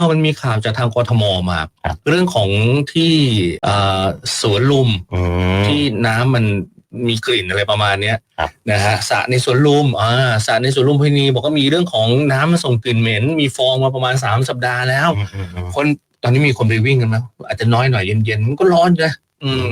อมันมีข่าวจากทางกทมมาครับ เรื่องของที่เอ่อสวนลุมอืม ที่น้ำมันมีกลิ่นอะไรประมาณเนี้ยครับ นะฮะสระในสวนลุมอ่าสระในสวนลุมพินีบอกว่ามีเรื่องของน้ำมาส่งกลิ่นเหม็น มีฟองมาประมาณสามสัปดาห์แล้ว อืมอืมอืมคนตอนนี้มีคนไปวิ่งกันไหมอาจจะน้อยหน่อยเย็นๆมันก็ร้อนนะอืม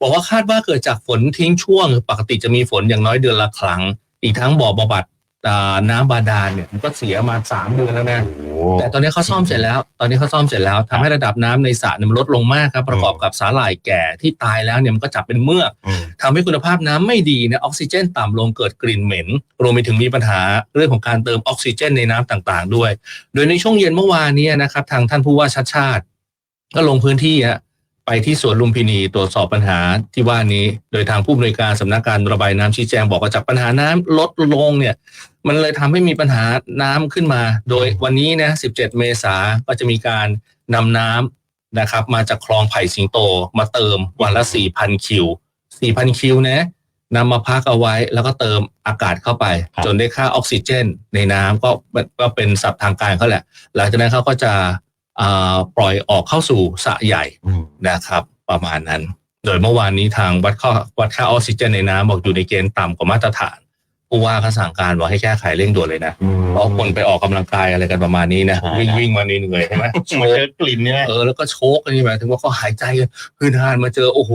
บอกว่าคาดว่าเกิดจากฝนทิ้งช่วง ปกติจะมีฝนอย่างน้อยเดือนละครั้ง อีกทั้งบ่อบำบัด อ่าน้ำบาดาลเนี่ยมันก็เสียมาสามเดือนแล้วนะ โอ้แต่ตอนนี้เขาซ่อมเสร็จแล้ว ตอนนี้เขาซ่อมเสร็จแล้วทำให้ระดับน้ำในสระเนี่ยมันลดลงมากครับ ประกอบกับสาหร่ายแก่ที่ตายแล้วเนี่ยมันก็จับเป็นเมือกอืมทำให้คุณภาพน้ำไม่ดีนะออกซิเจนต่ำลงเกิดกลิ่นเหม็น รวมไปถึงมีปัญหาเรื่องของการเติมออกซิเจนในน้ำต่างๆ ด้วย โดยในช่วงเย็นเมื่อวานนี้นะครับ ทางท่านผู้ว่าชัดชาติ ก็ลงพื้นที่ฮะไปที่สวนลุมพินีตรวจสอบปัญหาที่ว่านี้ โดยทางผู้บริการสำนักการระบายน้ำชี้แจงบอกว่าจากปัญหาน้ำลดลงเนี่ย มันเลยทำให้มีปัญหาน้ำขึ้นมา โดยวันนี้นะ 17 เมษาก็จะมีการนำน้ำนะครับ มาจากคลองไผ่สิงโตมาเติมวันละ 4,000 คิว 4,000 คิวนะนำมาพักเอาไว้แล้วก็เติมอากาศเข้าไปครับจนได้ค่าออกซิเจน ในน้ำก็ก็เป็นศัพท์ทางการเขาแหละ หลังจากนั้นเขาก็จะอ่าปล่อยออกเข้าสู่สระใหญ่อืมนะครับ ประมาณนั้น โดยเมื่อวานนี้ทางวัดค่าวัดค่าออกซิเจนในน้ำบอกอยู่ในเกณฑ์ต่ำกว่ามาตรฐาน ผู้ว่าเขาสั่งการบอกให้แก้ไขเร่งด่วนเลยนะอืมเพราะคนไปออกกำลังกายอะไรกันประมาณนี้นะใช่วิ่งวิ่งมาเหนื่อยๆใช่ไหมโชมาเจกอกลิ่นเนี่ยเออแล้วก็โชกอันนี้หมายถึงว่าเขาหายใจกันพื้นทานมาเจอโอ้โห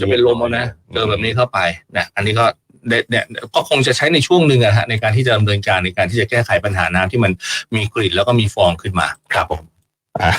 จะเป็นลมเอานะเจอแบบนี้เข้าไปนะอันนี้ก็เนี่ยเนี่ยก็คงจะใช้ในช่วงหนึ่งอะฮะในการที่จะดำเนินการในการที่จะแก้ไขปัญหาน้ำที่มันมีกลิ่นแล้วก็มีฟองขึ้นมาครับผมอะ